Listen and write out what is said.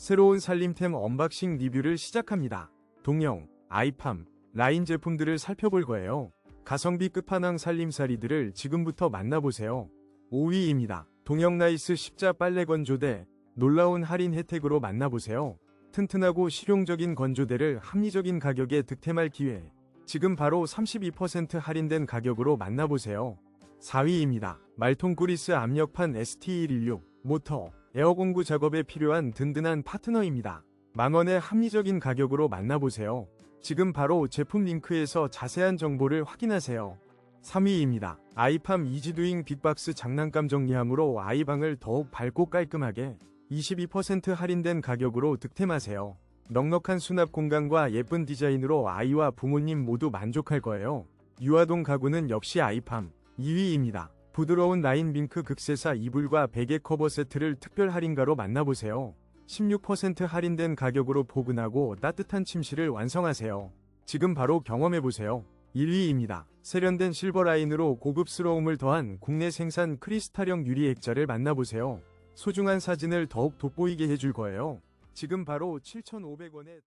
새로운 살림템 언박싱 리뷰를 시작합니다. 동영, 아이팜, 라인 제품들을 살펴볼 거예요. 가성비 끝판왕 살림살이들을 지금부터 만나보세요. 5위입니다. 동영 나이스 십자 빨래 건조대 놀라운 할인 혜택으로 만나보세요. 튼튼하고 실용적인 건조대를 합리적인 가격에 득템할 기회. 지금 바로 32% 할인된 가격으로 만나보세요. 4위입니다. 말통 구리스 압력판 ST116 모터 에어 공구 작업에 필요한 든든한 파트너입니다. 만원의 합리적인 가격으로 만나보세요. 지금 바로 제품 링크에서 자세한 정보를 확인하세요. 3위입니다. 아이팜 이지두잉 빅박스 장난감 정리함으로 아이방을 더욱 밝고 깔끔하게 22% 할인된 가격으로 득템하세요. 넉넉한 수납 공간과 예쁜 디자인으로 아이와 부모님 모두 만족할 거예요. 유아동 가구는 역시 아이팜 2위입니다. 부드러운 라인 밍크 극세사 이불과 베개 커버 세트를 특별 할인가로 만나보세요. 16% 할인된 가격으로 포근하고 따뜻한 침실을 완성하세요. 지금 바로 경험해보세요. 1위입니다. 세련된 실버 라인으로 고급스러움을 더한 국내 생산 크리스탈형 유리 액자를 만나보세요. 소중한 사진을 더욱 돋보이게 해줄 거예요. 지금 바로 7,500원에